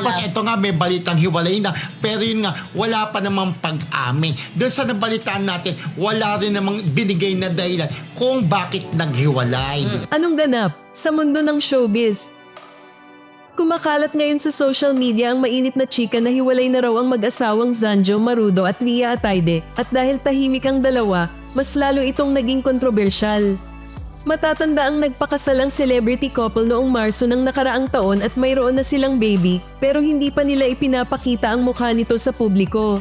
Tapos sila. ito nga may balitang hiwalay na pero yun nga wala pa namang pag-amin. Doon sa nabalitaan natin wala rin namang binigay na dahilan kung bakit naghiwalay. Anong ganap sa mundo ng showbiz? Kumakalat ngayon sa social media ang mainit na chika na hiwalay na raw ang mag-asawang Zanjo Marudo at Ria Ataide at dahil tahimik ang dalawa, mas lalo itong naging kontrobersyal. Matatanda ang nagpakasal ang celebrity couple noong Marso ng nakaraang taon at mayroon na silang baby pero hindi pa nila ipinapakita ang mukha nito sa publiko.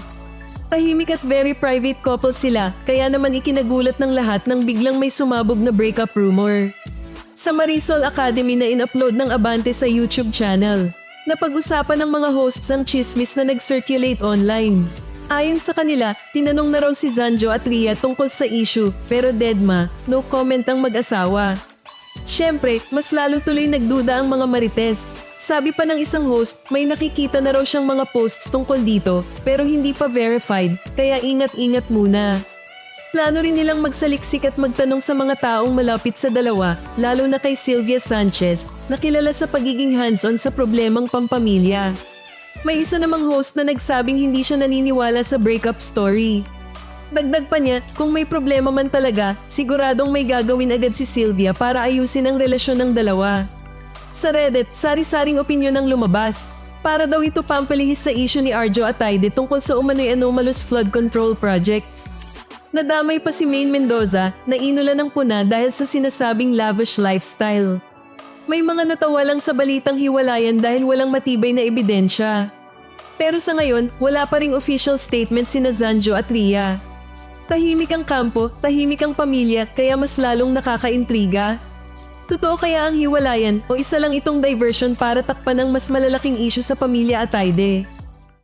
Tahimik at very private couple sila, kaya naman ikinagulat ng lahat nang biglang may sumabog na breakup rumor. Sa Marisol Academy na in-upload ng Abante sa YouTube channel, napag-usapan ng mga hosts ang chismis na nag-circulate online. Ayon sa kanila, tinanong na raw si Zanjo at Ria tungkol sa issue, pero deadma, no comment ang mag-asawa. Siyempre, mas lalo tuloy nagduda ang mga marites. Sabi pa ng isang host, may nakikita na raw siyang mga posts tungkol dito pero hindi pa verified, kaya ingat-ingat muna. Plano rin nilang magsaliksik at magtanong sa mga taong malapit sa dalawa, lalo na kay Sylvia Sanchez, na kilala sa pagiging hands-on sa problemang pampamilya. May isa namang host na nagsabing hindi siya naniniwala sa breakup story. Dagdag pa niya, kung may problema man talaga, siguradong may gagawin agad si Sylvia para ayusin ang relasyon ng dalawa. Sa Reddit, sari-saring opinyon ang lumabas. Para daw ito pampalihis sa issue ni Arjo Ataide tungkol sa umano'y anomalous flood control projects. Nadamay pa si Maine Mendoza na inula ng puna dahil sa sinasabing lavish lifestyle. May mga natawa lang sa balitang hiwalayan dahil walang matibay na ebidensya. Pero sa ngayon, wala pa ring official statement sina Zanjo at Ria. Tahimik ang kampo, tahimik ang pamilya, kaya mas lalong nakakaintriga. Totoo kaya ang hiwalayan o isa lang itong diversion para takpan ng mas malalaking issue sa pamilya Ataide?